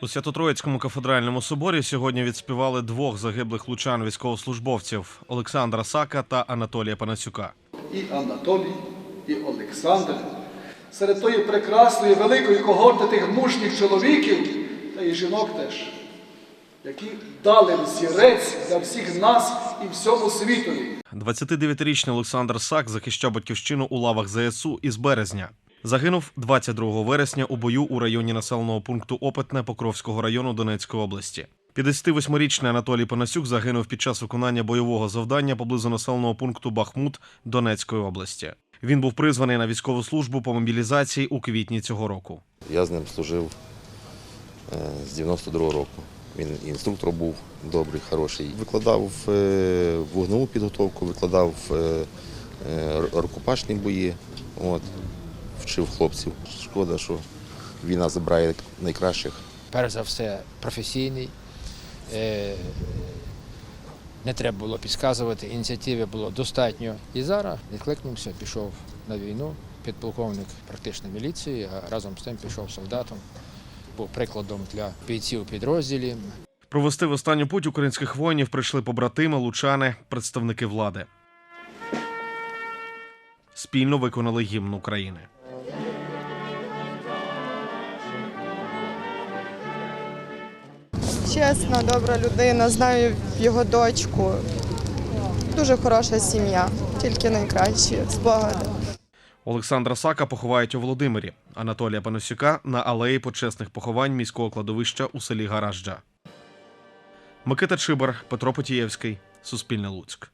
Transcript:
У Свято-Троїцькому кафедральному соборі сьогодні відспівали двох загиблих лучан військовослужбовців Олександра Сака та Анатолія Панасюка. і Анатолій, і Олександр. Серед тої прекрасної великої когорти тих мужніх чоловіків та і жінок теж, які дали взірець для всіх нас і всьому світові. 29-річний Олександр Сак захищав батьківщину у лавах ЗСУ із березня. Загинув 22 вересня у бою у районі населеного пункту Опитне Покровського району Донецької області. 58-річний Анатолій Панасюк загинув під час виконання бойового завдання поблизу населеного пункту Бахмут Донецької області. Він був призваний на військову службу по мобілізації у квітні цього року. Я з ним служив е, з 92-го року. Він інструктор був добрий, хороший. Викладав е, вогневу підготовку, викладав е, рукопашні бої, от, вчив хлопців. Шкода, що війна забирає найкращих. перш за все професійний. Е, Не треба було підказувати, ініціативи було достатньо. І зараз відкликнувся, пішов на війну, підполковник практичної міліції, а разом з тим пішов солдатом, був прикладом для бійців підрозділів. Провести в останню путь українських воїнів прийшли побратими, лучани, представники влади. Спільно виконали гімн України. Чесна, добра людина, знаю його дочку. Дуже хороша сім'я, тільки найкращі спогади. Олександра Сака поховають у Володимирі, Анатолія Панасюка на алеї почесних поховань міського кладовища у селі Гаражджа. Микита Чибар, Петро Потієвський, Суспільне Луцьк.